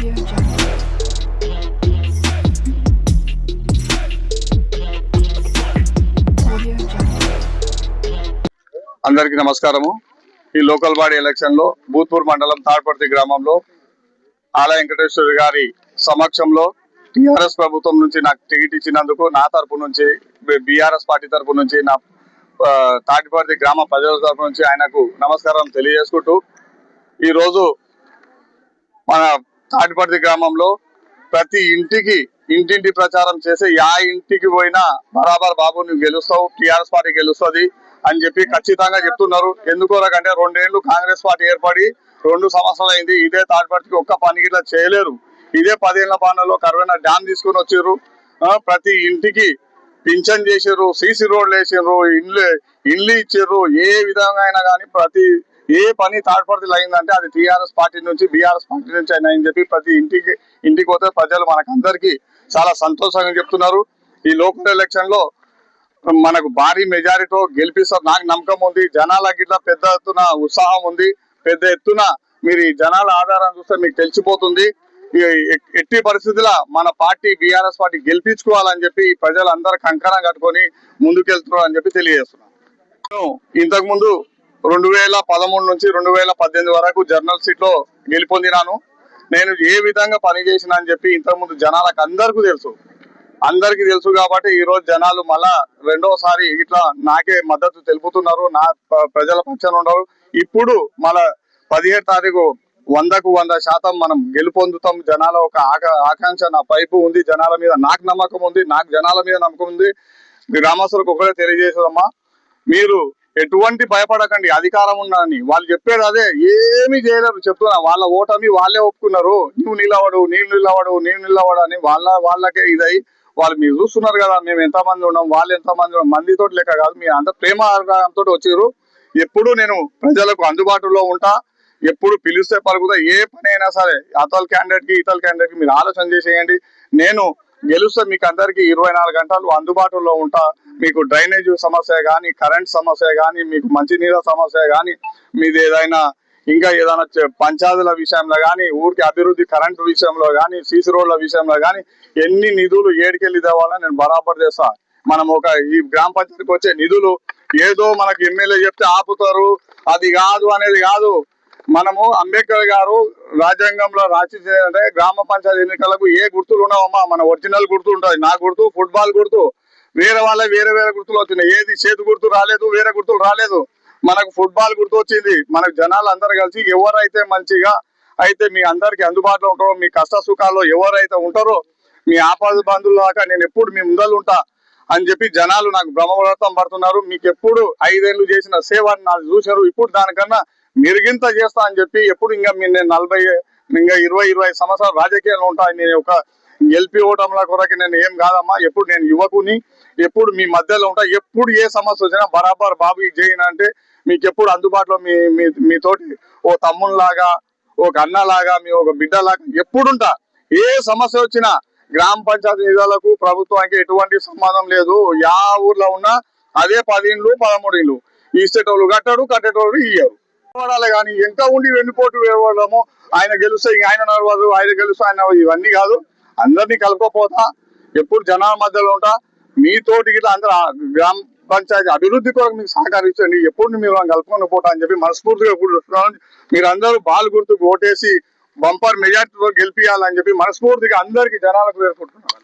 అందరికీ నమస్కారము. ఈ లోకల్ బాడీ ఎలక్షన్లో భూత్పూర్ మండలం తాడ్పర్తి గ్రామంలో ఆల వెంకటేశ్వర గారి సమక్షంలో టిఆర్ఎస్ ప్రభుత్వం నుంచి నాకు టికెట్ ఇచ్చినందుకు నా తరపు నుంచి బీఆర్ఎస్ పార్టీ తరపు నుంచి నా తాటిపర్తి గ్రామ ప్రజల తరపు నుంచి ఆయనకు నమస్కారం తెలియజేసుకుంటూ ఈరోజు మన తాటిపర్తి గ్రామంలో ప్రతి ఇంటికి ఇంటింటి ప్రచారం చేసి యా ఇంటికి పోయినా బరాబర్ బాబు నువ్వు గెలుస్తావు టిఆర్ఎస్ పార్టీ గెలుస్తుంది అని చెప్పి ఖచ్చితంగా చెప్తున్నారు. ఎందుకోరకంటే రెండేళ్ళు కాంగ్రెస్ పార్టీ ఏర్పడి రెండు సంవత్సరాలు అయింది ఇదే తాటిపర్తికి ఒక్క పని గిట్లా చేయలేరు. ఇదే పదేళ్ళ పాలనలో కరువైన డ్యామ్ తీసుకుని వచ్చారు ప్రతి ఇంటికి పింఛన్ చేసారు సీసీ రోడ్లు వేసారు ఇండ్లు ఇండ్లు ఇచ్చారు ఏ విధంగా అయినా కానీ ప్రతి ఏ పని తాడ్పడితే అయిందంటే అది టీఆర్ఎస్ పార్టీ నుంచి బీఆర్ఎస్ పార్టీ నుంచి అయినా అని చెప్పి ప్రతి ఇంటికి ఇంటికి పోతే ప్రజలు మనకందరికీ చాలా సంతోషంగా చెప్తున్నారు. ఈ లోకల్ ఎలక్షన్లో మనకు భారీ మెజారిటీతో గెలిపిస్తారు. నాకు నమ్మకం ఉంది. జనాలకి ఇట్లా పెద్ద ఎత్తున ఉత్సాహం ఉంది. పెద్ద ఎత్తున మీరు ఈ జనాల ఆధారం చూస్తే మీకు తెలిసిపోతుంది. ఎట్టి పరిస్థితుల మన పార్టీ బీఆర్ఎస్ పార్టీ గెలిపించుకోవాలని చెప్పి ప్రజలందరూ కంకణం కట్టుకొని ముందుకెళ్తున్నారు అని చెప్పి తెలియజేస్తున్నాను. ఇంతకు ముందు రెండు వేల పదమూడు నుంచి రెండు వేల పద్దెనిమిది వరకు జర్నల్ సీట్లో గెలుపొందినాను. నేను ఏ విధంగా పనిచేసిన అని చెప్పి ఇంతకు ముందు జనాలకు అందరికీ తెలుసు. అందరికీ తెలుసు కాబట్టి ఈ రోజు జనాలు మళ్ళా రెండోసారి ఇట్లా నాకే మద్దతు తెలుపుతున్నారు. నా ప్రజల పక్షాన ఉండరు. ఇప్పుడు మళ్ళా పదిహేడు తారీఖు వందకు వంద శాతం మనం గెలుపొందుతాం. జనాల ఒక ఆకాంక్ష నా పైపు ఉంది. జనాల మీద నాకు నమ్మకం ఉంది. నాకు జనాల మీద నమ్మకం ఉంది. గ్రామస్తులకు ఒకటే తెలియజేసేదమ్మా. మీరు ఎటువంటి భయపడకండి అధికారం ఉన్నదని. వాళ్ళు చెప్పేది అదే ఏమి చేయలేరు. చెప్తున్నా వాళ్ళ ఓటమి వాళ్ళే ఒప్పుకున్నారు. నువ్వు నిలవడు నేను నిలవడు నేను నిలవడు అని వాళ్ళ వాళ్ళకే ఇదై వాళ్ళు మీరు చూస్తున్నారు కదా మేము ఎంత మంది ఉన్నాం వాళ్ళు ఎంత మంది ఉన్నాం మందితో లెక్క కాదు మీరు అంత ప్రేమ ఆగ్రహంతో వచ్చారు ఎప్పుడు నేను ప్రజలకు అందుబాటులో ఉంటా ఎప్పుడు పిలిస్తే పలుకుతా ఏ పని అయినా సరే అతల క్యాండిడేట్కి ఇతల క్యాండిడేట్కి మీరు ఆలోచన చేసేయండి. నేను గెలుస్తే మీకు అందరికి ఇరవై నాలుగు గంటలు అందుబాటులో ఉంటా. మీకు డ్రైనేజ్ సమస్య కానీ కరెంట్ సమస్య కానీ మీకు మంచినీళ్ళ సమస్య కానీ మీది ఏదైనా ఇంకా ఏదైనా పంచాయతీల విషయంలో కానీ ఊరికి అభివృద్ధి కరెంటు విషయంలో కానీ సీసీ రోడ్ల విషయంలో కానీ ఎన్ని నిధులు ఏడికెళ్ళి తేవాలని నేను బరాబర్ చేస్తా. మనం ఒక ఈ గ్రామ పంచాయతీకి వచ్చే నిధులు ఏదో మనకు ఎమ్మెల్యే చెప్తే ఆపుతారు అది కాదు అనేది కాదు. మనము అంబేద్కర్ గారు రాజ్యాంగంలో రాసి అంటే గ్రామ పంచాయతీ ఎన్నికలకు ఏ గుర్తులు ఉన్నావమ్మా? మన ఒరిజినల్ గుర్తు ఉంటుంది. నా గుర్తు ఫుట్బాల్ గుర్తు. వేరే వాళ్ళ వేరే వేరే గుర్తులు వచ్చినాయి ఏది చేతి గుర్తు రాలేదు వేరే గుర్తులు రాలేదు. మనకు ఫుట్బాల్ గుర్తు వచ్చింది. మనకు జనాలు అందరు కలిసి ఎవరైతే మంచిగా అయితే మీ అందరికి అందుబాటులో ఉంటారో మీ కష్ట సుఖాల్లో ఎవరైతే ఉంటారో మీ ఆపద బంధువుల దాకా నేను ఎప్పుడు మీ ముందలు ఉంటా అని చెప్పి జనాలు నాకు బ్రహ్మవ్రతం పడుతున్నారు. మీకు ఎప్పుడు ఐదేళ్ళు చేసిన సేవని నాకు చూశారు. ఇప్పుడు దానికన్నా మెరుగింత చేస్తా అని చెప్పి ఎప్పుడు ఇంకా మీ నేను నలభై ఇంకా ఇరవై ఇరవై సంవత్సరాలు రాజకీయాలు ఉంటా నేను ఒక ఎల్పి ఓటంల కొరకు నేను ఏం కాదమ్మా. ఎప్పుడు నేను యువకుని ఎప్పుడు మీ మధ్యలో ఉంటా ఎప్పుడు ఏ సమస్య వచ్చినా బరాబర్ బాబు ఇది అంటే మీకు ఎప్పుడు అందుబాటులో మీ మీ మీతోటి ఓ తమ్ముళ్ళలాగా ఒక అన్నలాగా మీ ఒక బిడ్డలాగా ఎప్పుడుంటా ఏ సమస్య వచ్చినా గ్రామ పంచాయతీ నిధులకు ప్రభుత్వానికి ఎటువంటి సంబంధం లేదు. యా ఊర్లో ఉన్నా అదే పదిండ్లు పదమూడిండ్లు. పదమూడు ఇండ్లు ఇచ్చేటోళ్ళు కట్టడు కట్టేటోళ్ళు ఇయ్యరు. పోరాడాలి కానీ ఎంత ఉండి వెన్నుపోటు వేయడము ఆయన గెలుస్తే ఆయన నడవదు ఆయన గెలుస్తే ఆయన ఇవన్నీ కాదు. అందరినీ కలుపుకోపోతా ఎప్పుడు జనాల మధ్యలో ఉంటా. మీతోటి గిట్లా అందరూ గ్రామ పంచాయతీ అభివృద్ధి కొరకు మీకు సహకరించండి ఎప్పుడు మీరు కలుపుకొని పోతా అని చెప్పి మనస్ఫూర్తిగా ఇప్పుడు మీరు అందరూ బాల్ గుర్తుకు ఓటేసి బంపర్ మెజార్టీతో గెలిపియాలని చెప్పి మనస్ఫూర్తిగా అందరికీ జనాలకు వేరుకుంటున్నారు